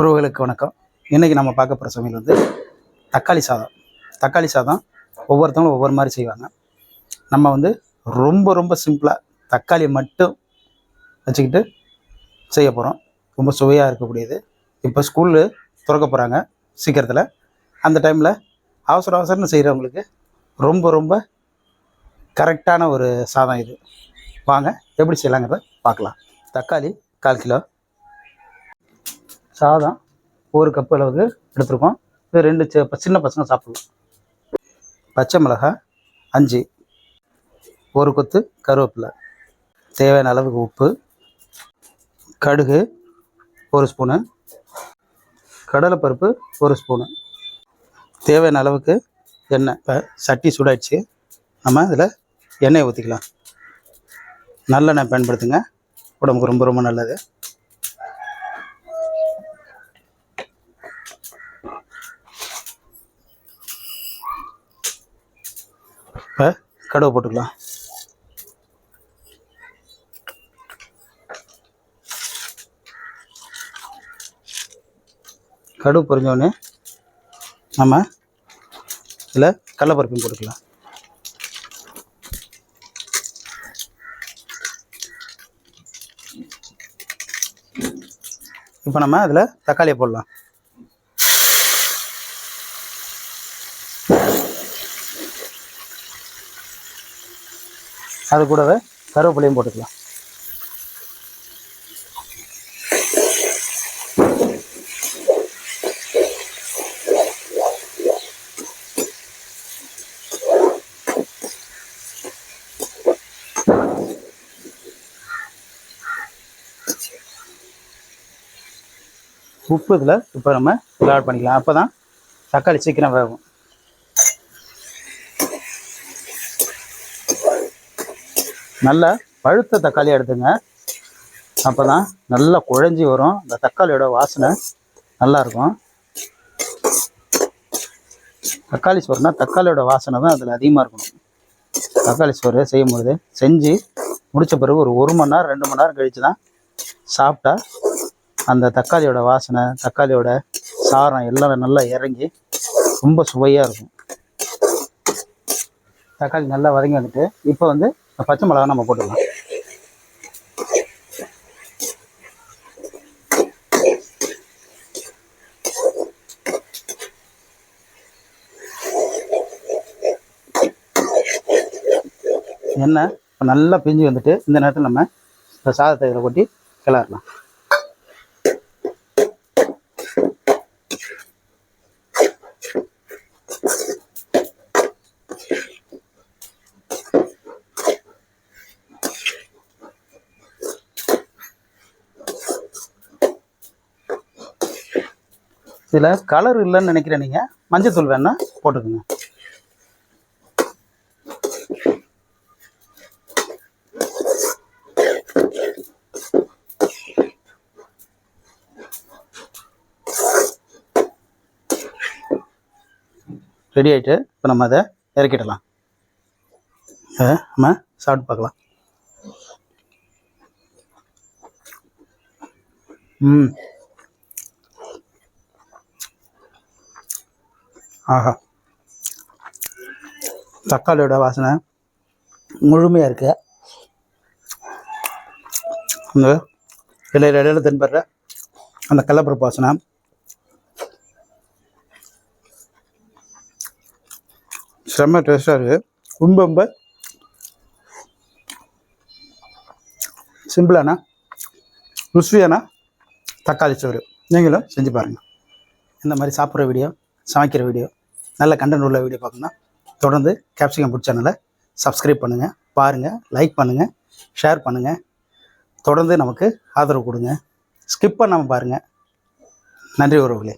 உறவுகளுக்கு வணக்கம். இன்றைக்கி நம்ம பார்க்க போகிற சமையல் வந்து தக்காளி சாதம். தக்காளி சாதம் ஒவ்வொருத்தவங்களும் ஒவ்வொரு மாதிரி செய்வாங்க. நம்ம வந்து ரொம்ப ரொம்ப சிம்பிளாக தக்காளியை மட்டும் வச்சுக்கிட்டு செய்ய போகிறோம் ரொம்ப சுவையாக இருக்கக்கூடியது. இப்போ ஸ்கூலு திறக்க போகிறாங்க சீக்கிரத்தில். அந்த டைமில் அவசர அவசரம்னு செய்கிறவங்களுக்கு ரொம்ப ரொம்ப கரெக்டான ஒரு சாதம் இது. வாங்க எப்படி செய்யலாங்கிறத பார்க்கலாம். தக்காளி கால் கிலோ சாதம் ஒரு கப் அளவுக்கு எடுத்திருக்கோம். இது ரெண்டு சின்ன பசங்க சாப்பிடலாம். பச்சை மிளகாய் அஞ்சு. ஒரு கொத்து கருவேப்பிலை. தேவையான அளவுக்கு உப்பு. கடுகு ஒரு ஸ்பூனு கடலைப்பருப்பு ஒரு ஸ்பூனு தேவையான அளவுக்கு எண்ணெய். இப்போ சட்டி சூடாயிடுச்சு. நம்ம இதில் எண்ணெயை ஊற்றிக்கலாம் நல்லெண்ணெய் பயன்படுத்துங்க. உடம்புக்கு ரொம்ப ரொம்ப நல்லது. இப்போ போட்டுக்கலாம். கடுகு பொறிஞ்சோடனே நம்ம இதில் கடலப்பருப்பையும் போட்டுக்கலாம். இப்போ நம்ம அதில் தக்காளியை போடலாம். அது கூடவே கருவேப்பிலையும் போட்டுக்கலாம். உப்பு இதில் இப்போ நம்ம ஆட் பண்ணிக்கலாம். அப்போ தான் தக்காளி சீக்கிரம் வேகும். நல்லா பழுத்த தக்காளி எடுத்துங்க. அப்போ தான் நல்லா குழஞ்சி வரும். இந்த தக்காளியோட வாசனை நல்லாயிருக்கும் தக்காளி சோறுனா தக்காளியோட வாசனை தான் அதில் அதிகமாக இருக்கணும். தக்காளி சோறு செய்யும்பொழுது செஞ்சு முடித்த பிறகு ஒரு ஒரு மணி நேரம் ரெண்டு மணி நேரம் கழித்து தான் சாப்பிட்டா அந்த தக்காளியோட வாசனை தக்காளியோட சாரம் எல்லாம் நல்லா இறங்கி ரொம்ப சுவையாக இருக்கும். தக்காளி நல்லா வதங்கி வந்துட்டு இப்போ வந்து பச்சை மிளகா நம்ம போட்டுக்கலாம். எண்ணெய் இப்போ நல்லா பிஞ்சு வந்துட்டு இந்த நேரத்தில் நம்ம இந்த சாதத்தை இதில் கொட்டி கிளறலாம். இதில் கலர் இல்லைன்னு நினைக்கிறேன் நீங்கள் மஞ்சத்தூள் வேணா போட்டுக்கோங்க. ரெடி ஆகிட்டு இப்போ நம்ம அதை இறக்கிடலாம். அதை நம்ம சாப்பிட்டு பார்க்கலாம். ம். ஆஹா. தக்காளியோட வாசனை முழுமையாக இருக்கு. அந்த இலையில இடையில தென்படுற அந்த கல்லப்பருப்பு வாசனை. செம்ம டேஸ்டாக இருக்குது ரொம்ப ரொம்ப சிம்பிளான ருசியான தக்காளி சோறு. நீங்களும் செஞ்சு பாருங்கள் இந்த மாதிரி சாப்பிட்ற வீடியோ சமைக்கிற வீடியோ நல்ல கண்டென்ட் உள்ள வீடியோ பார்க்கணும்னா தொடர்ந்து கேப்சிகம் பிடிச்ச சேனலை சப்ஸ்கிரைப் பண்ணுங்கள் பாருங்கள் லைக் பண்ணுங்கள் ஷேர் பண்ணுங்கள் தொடர்ந்து நமக்கு ஆதரவு கொடுங்க. ஸ்கிப் பண்ணாமல் பாருங்கள் நன்றி உறவுகளே.